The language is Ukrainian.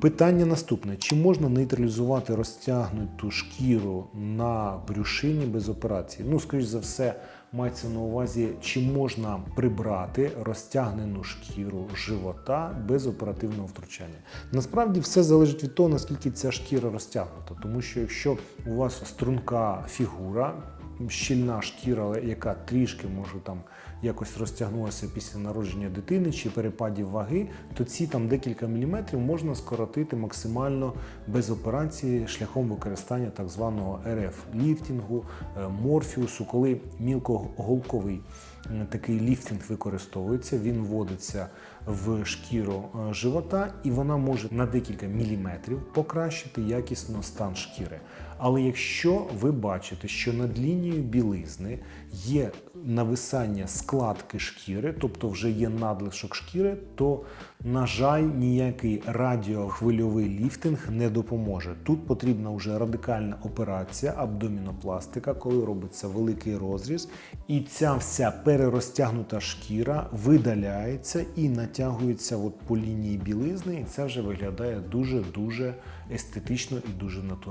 Питання наступне: чи можна нейтралізувати розтягнуту шкіру на брюшині без операції? Ну, скоріш за все, мається на увазі, чи можна прибрати розтягнену шкіру живота без оперативного втручання. Насправді все залежить від того, наскільки ця шкіра розтягнута. Тому що якщо у вас струнка фігура, щільна шкіра, яка трішки може там якось розтягнулася після народження дитини чи перепадів ваги, то ці там декілька міліметрів можна скоротити максимально без операції шляхом використання так званого РФ-ліфтінгу, е, морфіусу, коли мілкоголковий такий ліфтинг використовується, він вводиться в шкіру е, живота, і вона може на декілька міліметрів покращити якісно стан шкіри. Але якщо ви бачите, що над лінією білизни є нависання складки шкіри, тобто вже є надлишок шкіри, то, на жаль, ніякий радіохвильовий ліфтинг не допоможе. Тут потрібна вже радикальна операція, абдомінопластика, коли робиться великий розріз, і ця вся перерозтягнута шкіра видаляється і натягується от по лінії білизни, і це вже виглядає дуже дуже естетично і дуже натурально.